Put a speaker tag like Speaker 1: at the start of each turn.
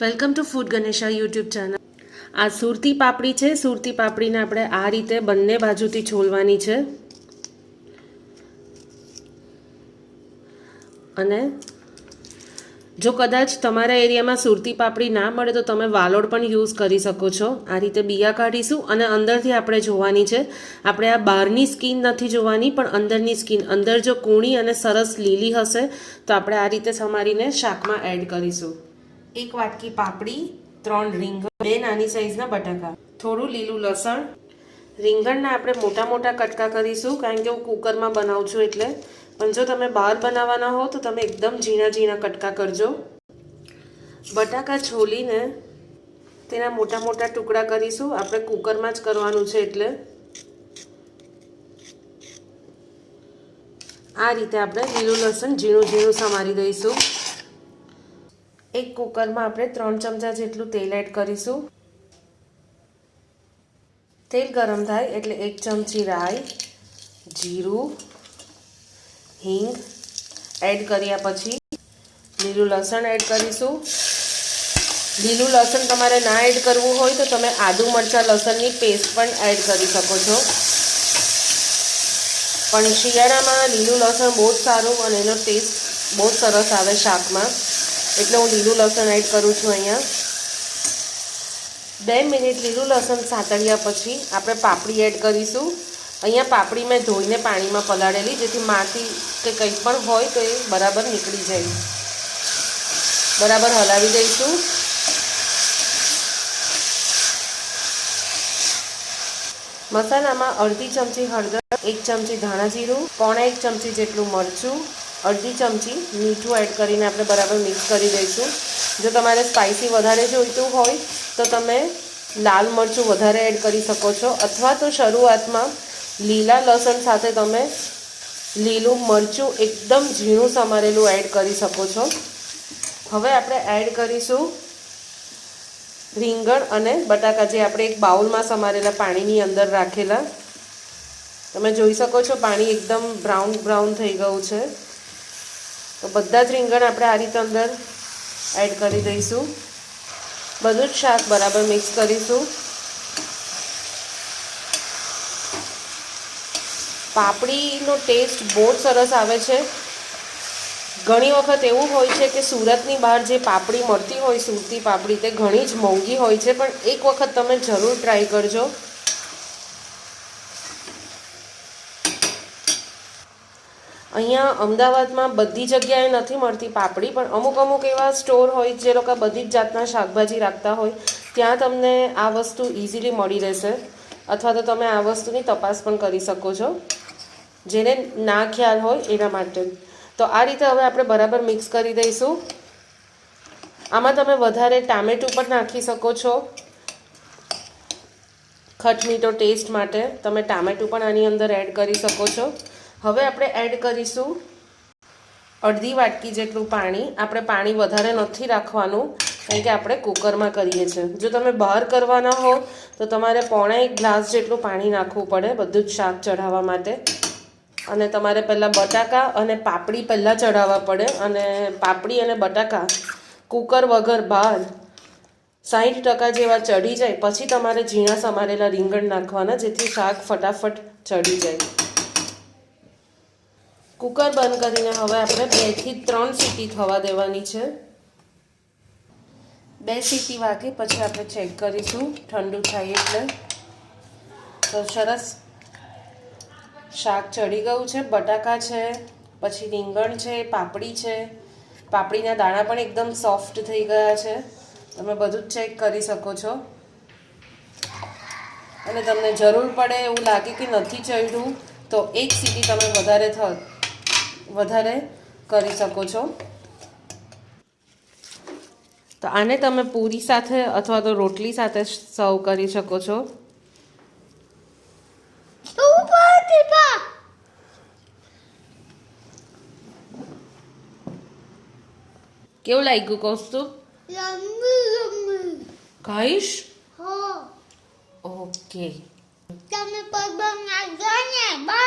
Speaker 1: Welcome to food Ganesha YouTube channel આ સુરતી પાપડી છે. સુરતી પાપડીને આપણે આ રીતે બંને બાજુથી છોલવાની છે. અને જો કદાચ તમારા એરિયામાં સુરતી પાપડી ના મળે તો તમે વાલોડ પણ યુઝ કરી શકો છો. આ રીતે બિયા કાઢીશું અને અંદરથી આપણે જોવાની છે. આપણે આ બહારની સ્કીન નથી જોવાની, પણ અંદરની સ્કીન. અંદર જો કૂણી અને સરસ લીલી હશે, તો આપણે આ રીતે સમારીને શાકમાં એડ કરીશું. એક વાટકી પાપડી, ત્રણ રીંગણ, બે નાની સાઈઝના બટાકા, થોડું લીલું લસણ. રીંગણના આપણે મોટા મોટા કટકા કરીશું, કારણ કે હું કુકરમાં બનાવું છું એટલે. પણ જો તમે બહાર બનાવવાના હો, તો તમે એકદમ ઝીણા ઝીણા કટકા કરજો. બટાકા છોલીને તેના મોટા મોટા ટુકડા કરીશું. આપણે કુકરમાં જ કરવાનું છે એટલે. આ રીતે આપણે લીલું લસણ ઝીણું ઝીણું સમારી દઈશું. એક કુકરમાં આપણે ત્રણ ચમચા જેટલું તેલ એડ કરીશું. તેલ ગરમ થાય એટલે એક ચમચી રાઈ, જીરું, હિંગ એડ કર્યા પછી લીલું લસણ એડ કરીશું. લીલું લસણ તમારે ના એડ કરવું હોય તો તમે આદુ મરચાં લસણની પેસ્ટ પણ એડ કરી શકો છો. પણ શિયાળામાં લીલું લસણ બહુ જ સારું અને એનો ટેસ્ટ બહુ સરસ આવે શાકમાં. એટલે હું લીલું લસણ એડ કરું છું અહીંયા. બે મિનિટ લીલું લસણ સાતળ્યા પછી આપણે પાપડી એડ કરીશું. અહીંયા પાપડી મેં ધોઈને પાણીમાં પલાળેલી, જેથી માટી કે કંઈ પણ હોય તો એ બરાબર નીકળી જાય. બરાબર હલાવી દઈશું. મસાલામાં અડધી ચમચી હળદર, એક ચમચી ધાણા જીરું, પોણા એક ચમચી જેટલું મરચું અડધી ચમચી મીઠું એડ કરીને આપણે બરાબર મિક્સ કરી દઈશું. જો તમારે સ્પાઇસી વધારે જોઈતું હોય, તો તમે લાલ મરચું વધારે એડ કરી શકો છો. અથવા તો શરૂઆતમાં લીલા લસણ સાથે તમે લીલું મરચું એકદમ ઝીણું સમારેલું એડ કરી શકો છો. હવે આપણે એડ કરીશું રીંગણ અને બટાકા જે આપણે એક બાઉલમાં સમારેલા પાણીની અંદર રાખેલા. તમે જોઈ શકો છો પાણી એકદમ બ્રાઉન બ્રાઉન થઈ ગયું છે. તો બધા જ રીંગણ આપણે આ રીતે અંદર એડ કરી દઈશું. બધું જ શાક બરાબર મિક્સ કરીશું. પાપડીનો ટેસ્ટ બહુ જ સરસ આવે છે. ઘણી વખત એવું હોય છે કે સુરતની બહાર જે પાપડી મળતી હોય, સુરતી પાપડી તે ઘણી જ મોંઘી હોય છે, પણ એક વખત તમે જરૂર ટ્રાય કરજો. અહીંયા અમદાવાદમાં બધી જગ્યાએ નથી મળતી પાપડી, પણ અમુક અમુક એવા સ્ટોર હોય જે લોકો બધી જ જાતના શાકભાજી રાખતા હોય, ત્યાં તમને આ વસ્તુ ઇઝીલી મળી રહેશે. અથવા તો તમે આ વસ્તુની તપાસ પણ કરી શકો છો, જેને ના ખ્યાલ હોય એના માટે. તો આ રીતે હવે આપણે બરાબર મિક્સ કરી દઈશું. આમાં તમે વધારે ટામેટું પણ નાખી શકો છો. ખટમીઠો ટેસ્ટ માટે તમે ટામેટું પણ આની અંદર એડ કરી શકો છો. હવે આપણે એડ કરીશું અડધી વાટકી જેટલું પાણી. આપણે પાણી વધારે નથી રાખવાનું, કારણ કે આપણે કુકરમાં કરીએ છીએ. જો તમે બહાર કરવાના હો, તો તમારે પોણા એક ગ્લાસ જેટલું પાણી નાખવું પડે બધું જ શાક ચઢાવવા માટે. અને તમારે પહેલાં બટાકા અને પાપડી પહેલાં ચઢાવવા પડે. અને પાપડી અને બટાકા કુકર વગર બહાર સાઠ ટકા જેવા ચડી જાય. પછી તમારે ઝીણા સમારેલા રીંગણ નાખવાના, જેથી શાક ફટાફટ ચડી જાય. કુકર બંધ કરીને હવે આપણે બેથી ત્રણ સીટી થવા દેવાની છે. બે સીટી વાગે પછી આપણે ચેક કરીશું. ઠંડુ થાય એટલે. તો સરસ. શાક ચડી ગયું છે, બટાકા છે, પછી રીંગણ છે, પાપડી છે. પાપડીના દાણા પણ એકદમ સોફ્ટ થઈ ગયા છે. તમે બધું જ ચેક કરી શકો છો. અને તમને જરૂર પડે એવું લાગે કે નથી ચડ્યું, તો એક સીટી તમે વધારે થ વધારે કરી શકો છો. તો આને તમે પૂરી સાથે અથવા તો રોટલી સાથે સર્વ કરી શકો છો. કેવું લાગ્યું કૌસ્તુ?
Speaker 2: ઓકે. તમે
Speaker 1: ખાઈશ
Speaker 2: Oh.
Speaker 1: ઓકે